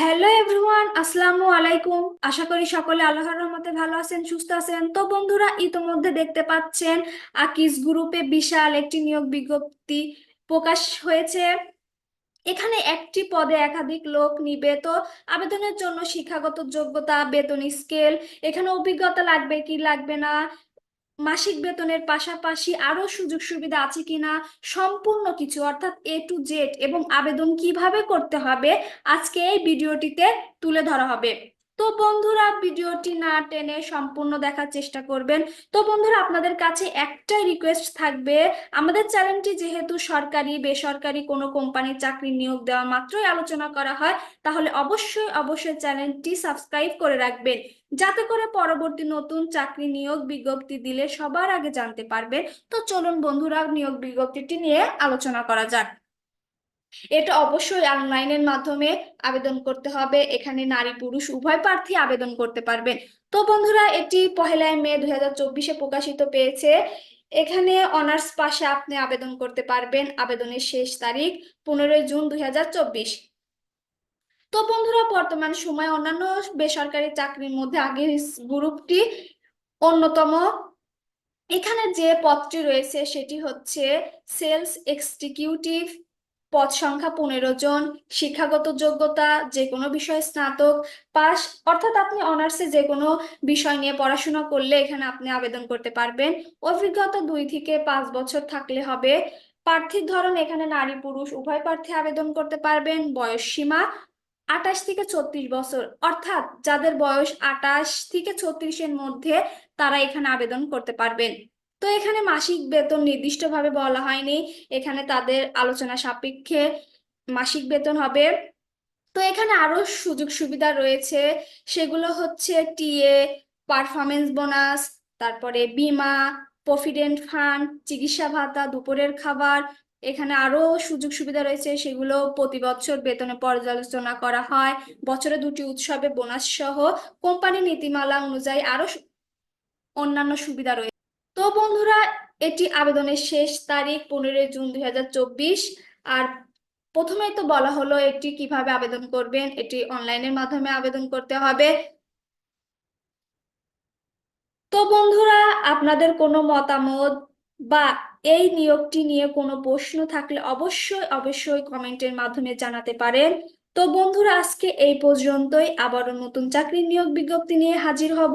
Hello everyone আসসালামু আলাইকুম আশা করি সকলে আল্লাহর রহমতে ভালো আছেন, সুস্থ আছেন। তো বন্ধুরা, ইতোমধ্যে দেখতে পাচ্ছেন, আকিস গ্রুপে বিশাল একটি নিয়োগ বিজ্ঞপ্তি প্রকাশ হয়েছে। এখানে একটি পদে একাধিক লোক নিবে তো আবেদনের জন্য শিক্ষাগত যোগ্যতা, বেতন স্কেল এখানে অভিজ্ঞতা লাগবে কি লাগবে না মাসিক বেতনের পাশাপাশি আরও সুযোগ সুবিধা আছে কিনা, সম্পূর্ণ কিছু, অর্থাৎ এ টু জেড এবং আবেদন কীভাবে করতে হবে, আজকে এই ভিডিওটিতে তুলে ধরা হবে। তো বন্ধুরা ভিডিওটি না টেনে সম্পূর্ণ দেখার চেষ্টা করবেন। তো বন্ধুরা, আপনাদের কাছে একটাই রিকোয়েস্ট থাকবে। আমাদের চ্যানেলটি যেহেতু সরকারি, বেসরকারি কোনো কোম্পানির চাকরি নিয়োগ দেওয়া মাত্রই আলোচনা করা হয়, তাহলে অবশ্যই অবশ্যই চ্যানেলটি সাবস্ক্রাইব করে রাখবেন। যাতে করে পরবর্তী নতুন চাকরি নিয়োগ বিজ্ঞপ্তি দিলে সবার আগে জানতে পারবে তো চলুন বন্ধুরা, নিয়োগ বিজ্ঞপ্তিটি নিয়ে আলোচনা করা যাক। এটা অবশ্যই অনলাইনের মাধ্যমে আবেদন করতে হবে। এখানে নারী, পুরুষ, উভয় প্রার্থী আবেদন করতে পারবেন। তো বন্ধুরা, এটি পহেলা মে দুই হাজার চব্বিশে প্রকাশিত পেয়েছে। এখানে অনার্স পাশে আপনি আবেদন করতে পারবেন আবেদনের শেষ তারিখ পনেরোই জুন দুই হাজার চব্বিশ। তো বন্ধুরা, বর্তমান সময়ে অন্যান্য বেসরকারি চাকরির মধ্যে আগের গ্রুপটি অন্যতম। এখানে যে পদটি রয়েছে সেটি হচ্ছে সেলস এক্সিকিউটিভ পদ সংখ্যা পনেরো জন, শিক্ষাগত যোগ্যতা যে কোনো বিষয়ে স্নাতক পাস অর্থাৎ আপনি অনার্সে যে কোনো বিষয় নিয়ে পড়াশোনা করলে এখানে আপনি আবেদন করতে পারবেন। অভিজ্ঞতা দুই থেকে পাঁচ বছর থাকলে হবে। প্রার্থীর ধরন, এখানে নারী, পুরুষ, উভয় প্রার্থী আবেদন করতে পারবেন। বয়স সীমা আটাশ থেকে ছত্রিশ বছর। অর্থাৎ যাদের বয়স আটাশ থেকে ছত্রিশের মধ্যে তারা এখানে আবেদন করতে পারবেন। তো এখানে মাসিক বেতন নির্দিষ্টভাবে বলা হয়নি। এখানে তাদের আলোচনা সাপেক্ষে মাসিক বেতন হবে। তো এখানে আরও সুযোগ সুবিধা রয়েছে। সেগুলো হচ্ছে টিএ পারফরমেন্স বোনাস তারপরে বিমা, প্রভিডেন্ট ফান্ড, চিকিৎসা ভাতা, দুপুরের খাবার। এখানে আরও সুযোগ সুবিধা রয়েছে। সেগুলো প্রতি বছর বেতনে পর্যালোচনা করা হয়। বছরে দুটি উৎসবে বোনাস সহ। কোম্পানি নীতিমালা অনুযায়ী আরও অন্যান্য সুবিধা রয়েছে তো বন্ধুরা, এটি আবেদনের শেষ তারিখ পনেরোই জুন দুই হাজার চব্বিশ। আর প্রথমেই তো বলা হলো এটি কীভাবে আবেদন করবেন, এটি অনলাইনের মাধ্যমে আবেদন করতে হবে। তো বন্ধুরা, আপনাদের কোনো মতামত বা এই নিয়োগটি নিয়ে কোনো প্রশ্ন থাকলে অবশ্যই অবশ্যই কমেন্টের মাধ্যমে জানাতে পারেন। তো বন্ধুরা, আজকে এই পর্যন্তই। আবারও নতুন চাকরির নিয়োগ বিজ্ঞপ্তি নিয়ে হাজির হব।